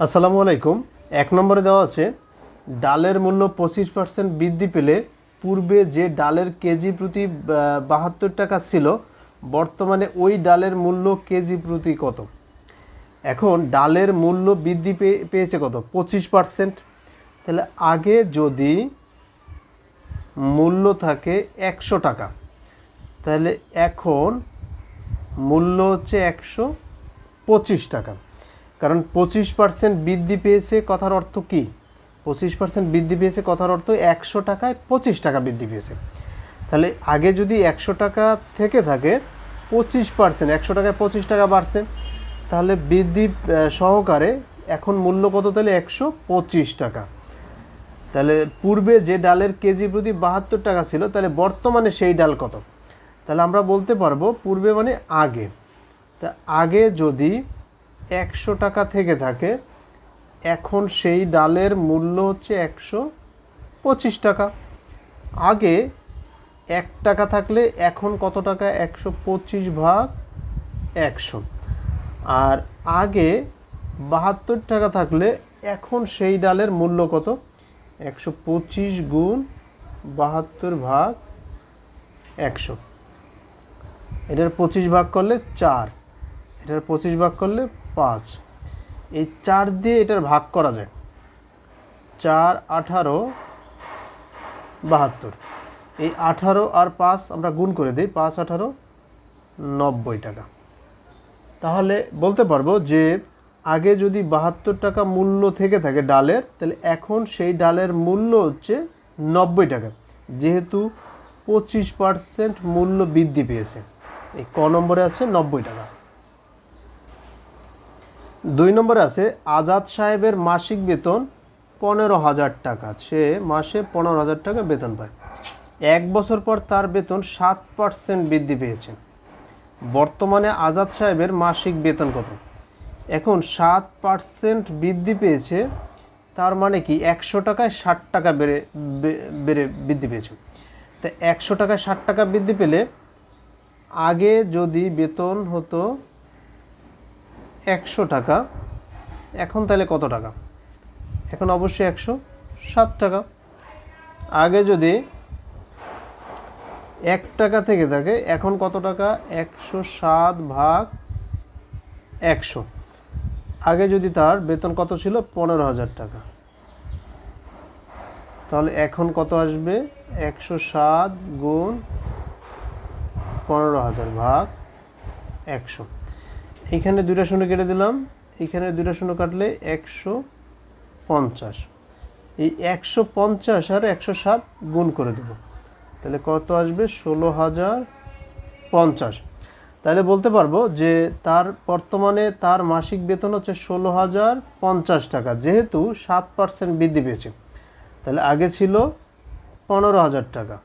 আসসালামু আলাইকুম। এক নম্বরে দেওয়া আছে, ডালের মূল্য পঁচিশ পার্সেন্ট বৃদ্ধি পেলে পূর্বে যে ডালের কেজি প্রতি বাহাত্তর টাকা ছিল, বর্তমানে ওই ডালের মূল্য কেজি প্রতি কত? এখন ডালের মূল্য বৃদ্ধি পেয়ে- পেয়েছে কত? পঁচিশ পার্সেন্ট তাহলে আগে যদি মূল্য থাকে একশো টাকা, তাহলে এখন মূল্য হচ্ছে একশো পঁচিশ টাকা। কারণ পঁচিশ পার্সেন্ট বৃদ্ধি পেয়েছে কথার অর্থ কি? পঁচিশ পার্সেন্ট বৃদ্ধি পেয়েছে কথার অর্থ একশো টাকায় পঁচিশ টাকা বৃদ্ধি পেয়েছে। তাহলে আগে যদি একশো টাকা থেকে থাকে, পঁচিশ পার্সেন্ট একশো টাকায় পঁচিশ টাকা বাড়ছে। তাহলে বৃদ্ধি সহকারে এখন মূল্য কত তাহলে? একশো পঁচিশ টাকা। তাহলে পূর্বে যে ডালের কেজি প্রতি বাহাত্তর টাকা ছিল, তাহলে বর্তমানে সেই ডাল কত? তাহলে আমরা বলতে পারব পূর্বে মানে আগে। তা আগে যদি একশো টাকা থেকে থাকে। এখন সেই ডালের মূল্য হচ্ছে একশো পঁচিশ টাকা। আগে এক টাকা থাকলে এখন কত টাকা? একশো পঁচিশ ভাগ একশো। আর আগে বাহাত্তর টাকা থাকলে এখন সেই ডালের মূল্য কত? একশো পঁচিশ গুণ বাহাত্তর ভাগ একশো। এটার পঁচিশ ভাগ করলে চার। এটার পঁচিশ ভাগ করলে পাঁচ। এই চার দিয়ে এটার ভাগ করা যায়। চার, আঠারো, বাহাত্তর। এই আঠারো আর পাঁচ আমরা গুণ করে দিই, পাঁচ, আঠারো, নব্বই টাকা। তাহলে বলতে পারব যে, আগে যদি বাহাত্তর টাকা মূল্য থেকে থাকে ডালের, তাহলে এখন সেই ডালের মূল্য হচ্ছে নব্বই টাকা। যেহেতু পঁচিশ পার্সেন্ট মূল্য বৃদ্ধি পেয়েছে। এই ক নম্বরে আছে নব্বই টাকা। দুই নম্বরে আছে, আজাদ সাহেবের মাসিক বেতন পনেরো হাজার টাকা। সে মাসে পনেরো হাজার টাকা বেতন পায়। এক বছর পর তার বেতন সাত পার্সেন্ট বৃদ্ধি পেয়েছে। বর্তমানে আজাদ সাহেবের মাসিক বেতন কত? এখন সাত পার্সেন্ট বৃদ্ধি পেয়েছে, তার মানে কি একশো টাকায় ষাট টাকা বেড়ে বেড়ে বৃদ্ধি পেয়েছে। তা একশো টাকায় ষাট টাকা বৃদ্ধি পেলে আগে যদি বেতন হতো একশো টাকা। এখন তাহলে কত টাকা? এখন অবশ্যই একশো সাত টাকা। আগে যদি এক টাকা থেকে থাকে, এখন কত টাকা? একশো সাত ভাগ একশো। আগে যদি তার বেতন কত ছিল? পনেরো হাজার টাকা। তাহলে এখন কত আসবে? একশো সাত গুণ পনেরো হাজার ভাগ একশো। এইখানে দুইটা শূন্য কেটে দিলাম। এইখানে দুইটা শূন্য কাটলে একশো পঞ্চাশ। এই একশো পঞ্চাশ আর একশো সাত গুণ করে দেবো। তাহলে কত আসবে? ষোলো হাজার পঞ্চাশ। তাহলে বলতে পারব যে তার বর্তমানে তার মাসিক বেতন হচ্ছে ষোলো হাজার পঞ্চাশ টাকা। যেহেতু সাত পার্সেন্ট বৃদ্ধি পেয়েছে। তাহলে আগে ছিল পনেরো হাজার টাকা।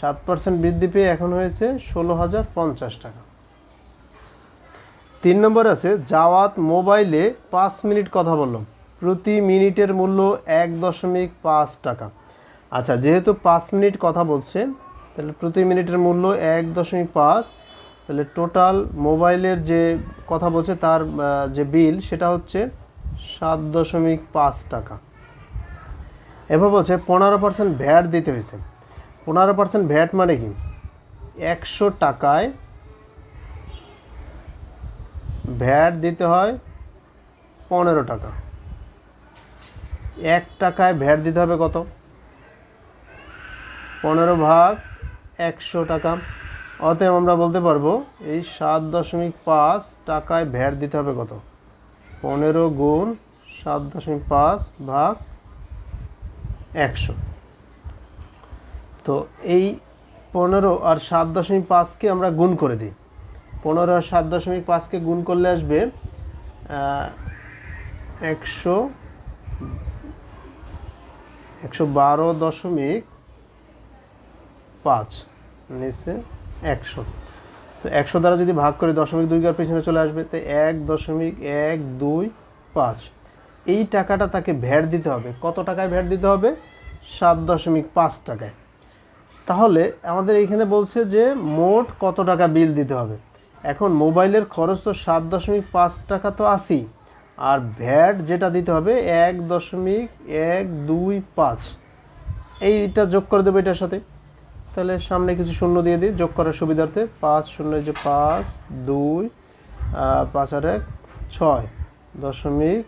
সাত পার্সেন্ট বৃদ্ধি পেয়ে এখন হয়েছে ষোলো হাজার পঞ্চাশ টাকা। তিন নম্বর আছে, জাওয়াত মোবাইলে পাঁচ মিনিট কথা বলল প্রতি মিনিটের মূল্য এক দশমিক পাঁচ টাকা। আচ্ছা যেহেতু পাঁচ মিনিট কথা বলছে, তাহলে প্রতি মিনিটের মূল্য এক দশমিক পাঁচ, তাহলে টোটাল মোবাইলের যে কথা বলছে, তার যে বিল, সেটা হচ্ছে সাত দশমিক পাঁচ টাকা। এবার বলছে, পনেরো পার্সেন্ট ভ্যাট দিতে হয়েছে। পনেরো পার্সেন্ট ভ্যাট মানে কি? একশো টাকায় ভ্যাট দিতে হয় পনেরো টাকা। এক টাকায় ভ্যাট দিতে হবে কত? পনেরো ভাগ একশো টাকা। অতএব আমরা বলতে পারব, এই সাত দশমিক পাঁচ টাকায় ভ্যাট দিতে হবে কত? পনেরো গুণ সাত দশমিক পাঁচ ভাগ একশো। তো এই পনেরো আর সাত দশমিক পাঁচকে আমরা গুণ করে দিই। পনেরো আর সাত দশমিক পাঁচকে গুণ করলে আসবে একশো একশো বারো দশমিক পাঁচ নিচে একশো। তো একশো দ্বারা যদি ভাগ করে দশমিক দুই আর পেছনে চলে আসবে, তো এক দশমিক এক দুই পাঁচ। এই টাকাটা তাকে ভ্যাট দিতে হবে। কত টাকায় ভ্যাট দিতে হবে? সাত দশমিক পাঁচ টাকায়। তাহলে আমাদের এইখানে বলছে যে মোট কত টাকা বিল দিতে হবে? এখন মোবাইলের খরচ তো সাত দশমিক পাঁচ টাকা তো আসি আর ভ্যাট যেটা দিতে হবে এক দশমিক এক দুই পাঁচ। এইটা যোগ করে দেবো এটার সাথে। তাহলে সামনে কিছু শূন্য দিয়ে দিই। যোগ করার সুবিধার্থে পাঁচ শূন্য যে পাঁচ, দুই পাঁচ আর এক, ছয় দশমিক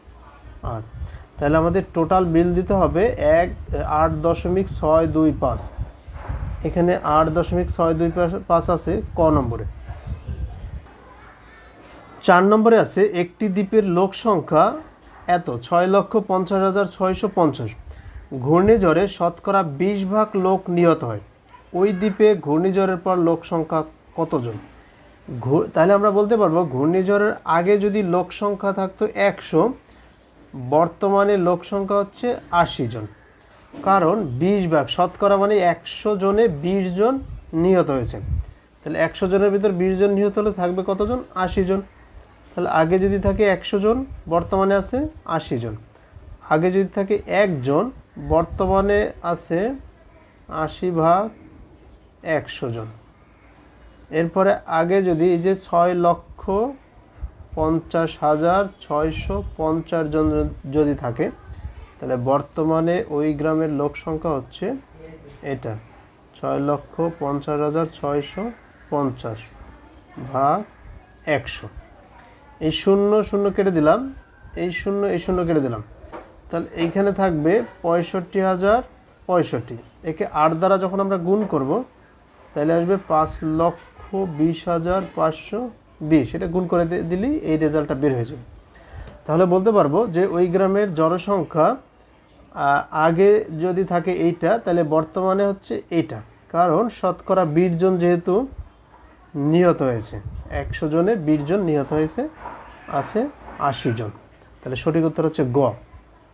আট। তাহলে আমাদের টোটাল বিল দিতে হবে এক, আট দশমিক ছয় দুই পাঁচ। এখানে আট দশমিক ছয় দুই পাঁচ আছে ক নম্বরে। চার নম্বরে আছে, একটি দ্বীপের লোক সংখ্যা এত, ছয় লক্ষ পঞ্চাশ হাজার ছয়শো পঞ্চাশ। ঘূর্ণিঝড়ে শতকরা বিশ ভাগ লোক নিহত হয়। ওই দ্বীপে ঘূর্ণিঝড়ের পর লোক সংখ্যা কতজন? তাহলে আমরা বলতে পারব, ঘূর্ণিঝড়ের আগে যদি লোক সংখ্যা থাকতো একশো, বর্তমানে লোক সংখ্যা হচ্ছে আশি জন। কারণ বিশ ভাগ, শতকরা মানে একশো জনে বিশ জন নিহত হয়েছে। তাহলে একশো জনের ভিতর বিশ জন নিহত হলে থাকবে কতজন? আশি জন। তাহলে আগে যদি থাকে একশো জন, বর্তমানে আছে আশি জন। আগে যদি থাকে একজন বর্তমানে আছে আশি ভাগ একশো জন। এরপরে আগে যদি এই যে ছয় লক্ষ পঞ্চাশ হাজার ছয়শো পঞ্চাশ জন যদি থাকে, তাহলে বর্তমানে ওই গ্রামের লোক সংখ্যা হচ্ছে এটা, ছয় লক্ষ পঞ্চাশ হাজার ছয়শো পঞ্চাশ ভাগ একশো। এই শূন্য শূন্য কেটে দিলাম। এই শূন্য এই শূন্য কেটে দিলাম। তাহলে এইখানে থাকবে পঁয়ষট্টি হাজার পঁয়ষট্টি। একে আট দ্বারা যখন আমরা গুণ করব, তাহলে আসবে পাঁচ লক্ষ বিশ হাজার পাঁচশো বিশ। এটা গুণ করে দিলেই এই রেজাল্টটা বের হয়ে যাবে। তাহলে বলতে পারব যে ওই গ্রামের জনসংখ্যা আগে যদি থাকে এইটা, তাহলে বর্তমানে হচ্ছে এইটা। কারণ শতকরা বিশ জন যেহেতু নিহত হয়েছে। একশো জনে বিশ জন নিহত হয়েছে আছে আশি জন। তাহলে সঠিক উত্তর হচ্ছে গ।